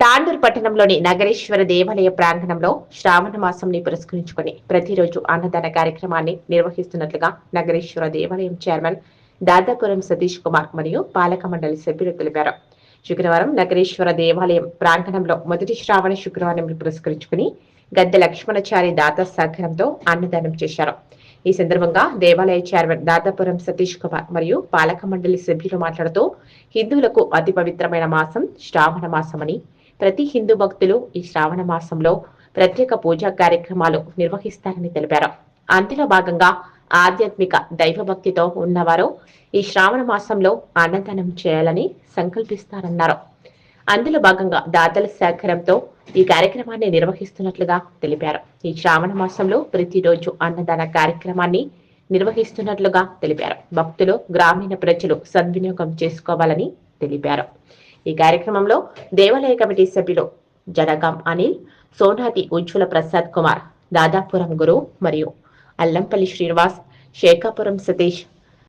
తాండూరు పట్టణంలోని నగరేశ్వర దేవాలయ ప్రాంగణంలో శ్రావణ మాసంని పురస్కరించుకుని ప్రతిరోజు అన్నదాన కార్యక్రమాన్ని నిర్వహిస్తున్నట్లుగా నగరేశ్వర దేవాలయం చైర్మన్ దాదాపురం సతీష్ కుమార్ మరియు పాలక మండలి సభ్యులు తెలిపారు. శుక్రవారం నగరేశ్వర దేవాలయం ప్రాంగణంలో మొదటి శ్రావణ శుక్రవారం పురస్కరించుకుని గద్దె లక్ష్మణచారి దాత సహకారంతో అన్నదానం చేశారు. ఈ సందర్భంగా దేవాలయ చైర్మన్ దాదాపురం సతీష్ కుమార్ మరియు పాలక మండలి సభ్యులు మాట్లాడుతూ హిందువులకు అతి పవిత్రమైన మాసం శ్రావణ మాసమని ప్రతి హిందూ భక్తులు ఈ శ్రావణ మాసంలో ప్రత్యేక పూజా కార్యక్రమాలు నిర్వహిస్తారని తెలిపారు. అందులో భాగంగా ఆధ్యాత్మిక దైవభక్తితో ఉన్నవారు ఈ శ్రావణ మాసంలో అన్నదానం చేయాలని సంకల్పిస్తారన్నారు. అందులో భాగంగా దాతల సహకారంతో ఈ కార్యక్రమాన్ని నిర్వహిస్తున్నట్లుగా తెలిపారు. ఈ శ్రావణ మాసంలో ప్రతిరోజు అన్నదాన కార్యక్రమాన్ని నిర్వహిస్తున్నట్లుగా తెలిపారు. భక్తులు గ్రామీణ ప్రజలు సద్వినియోగం చేసుకోవాలని తెలిపారు. ఈ కార్యక్రమంలో దేవాలయ కమిటీ సభ్యులు జనగాం అనిల్ సోనాతి ఉజ్వల ప్రసాద్ కుమార్ దాదాపురం గురు మరియు అల్లంపల్లి శ్రీనివాస్ శేఖాపురం సతీష్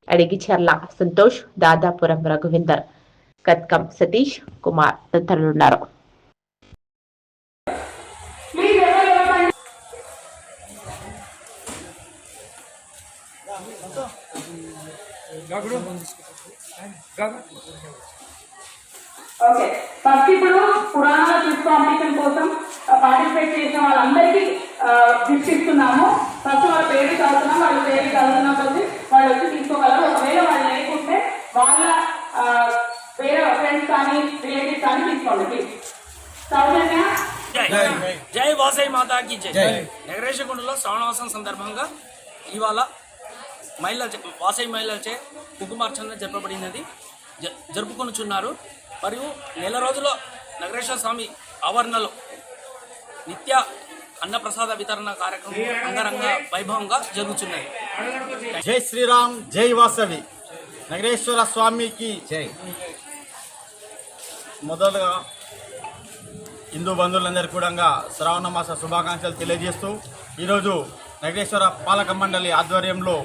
అడిగిచెర్ల సంతోష్ దాదాపురం రఘువిందర్ కత్కం సతీష్ కుమార్ తదితరులున్నారు. ఓకే. ఫస్ట్ ఇప్పుడు పురాణాల క్విజ్ కాంపిటీషన్ కోసం పార్టిసిపేట్ చేసిన వాళ్ళందరికీ గిఫ్ట్ ఇస్తున్నాము. ఫస్ట్ వాళ్ళ పేరు చదువుతున్నాం వాళ్ళ పేరు చదువుతున్న కొద్ది వాళ్ళు వచ్చి తీసుకోగలరు. ఒకవేళ వాళ్ళు లేకుంటే వాళ్ళ వేరే ఫ్రెండ్స్ కానీ రిలేటివ్స్ కానీ తీసుకోండి సౌజన్య? జై. జై. వాసవి మాతాకి జై. నగరేశకొండలో శ్రావణవాసం సందర్భంగా ఇవాళ మహిళల చే- వాసవి మహిళలచే కుంకుమార్చన జరపబడినది. జ- జరుపుకొనుచున్నారు. మరియు నెల రోజుల్లో నగరేశ్వర స్వామి ఆవరణలో నిత్య అన్నప్రసాద వితరణ కార్యక్రమం అంగరంగ వైభవంగా జరుగుతున్నాయి జై శ్రీరామ్ జై వాసవి. నగరేశ్వర స్వామికి జై. మొదలుగా హిందూ బంధువులందరికీ కూడా శ్రావణ మాస శుభాకాంక్షలు తెలియజేస్తూ ఈరోజు నగరేశ్వర పాలక మండలి ఆధ్వర్యంలో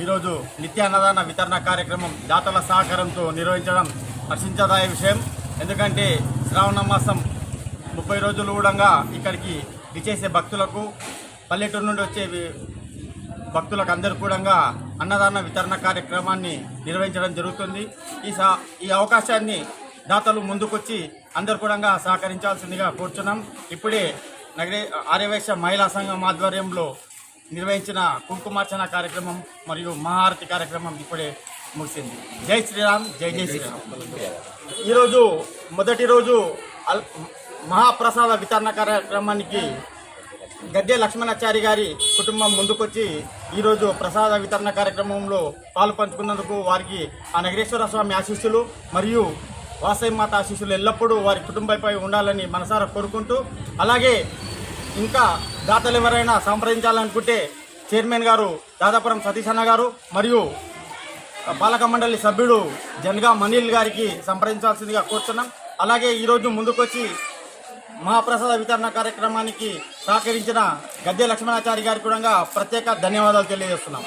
ఈరోజు నిత్య అన్నదాన వితరణ కార్యక్రమం దాతల సహకారంతో నిర్వహించడం హర్షించదాయ విషయం. ఎందుకంటే శ్రావణ మాసం ముప్పై రోజులు కూడా ఇక్కడికి విచేసే భక్తులకు పల్లెటూరు నుండి వచ్చే భక్తులకు అందరూ కూడా అన్నదాన వితరణ కార్యక్రమాన్ని నిర్వహించడం జరుగుతుంది. ఈ సా ఈ అవకాశాన్ని దాతలు ముందుకొచ్చి అందరు కూడా సహకరించాల్సిందిగా కోరుచున్నాం. ఇప్పుడే నగరే ఆర్యవైశ్య మహిళా సంఘం ఆధ్వర్యంలో నిర్వహించిన కుంకుమార్చన కార్యక్రమం మరియు మహారతి కార్యక్రమం ఇప్పుడే ముగిసింది. జై శ్రీరామ్ జై జై శ్రీరామ్. ఈరోజు మొదటి రోజు అల్ మహాప్రసాద వితరణ కార్యక్రమానికి గద్దె లక్ష్మణాచారి గారి కుటుంబం ముందుకొచ్చి ఈరోజు ప్రసాద వితరణ కార్యక్రమంలో పాలు పంచుకున్నందుకు వారికి ఆ నగరేశ్వర స్వామి ఆశీస్సులు మరియు వాసవి మాత ఆశీస్సులు ఎల్లప్పుడూ వారి కుటుంబంపై ఉండాలని మనసారా కోరుకుంటూ అలాగే ఇంకా దాతలు ఎవరైనా సంప్రదించాలనుకుంటే చైర్మన్ గారు దాదాపురం సతీష్ అన్న గారు మరియు పాలక మండలి సభ్యుడు జనగా మనీల్ గారికి సంప్రదించాల్సిందిగా కోరుతున్నాం. అలాగే ఈరోజు ముందుకొచ్చి మహాప్రసాద వితరణ కార్యక్రమానికి సహకరించిన గద్దె లక్ష్మణాచారి గారికి కూడా ప్రత్యేక ధన్యవాదాలు తెలియజేస్తున్నాం.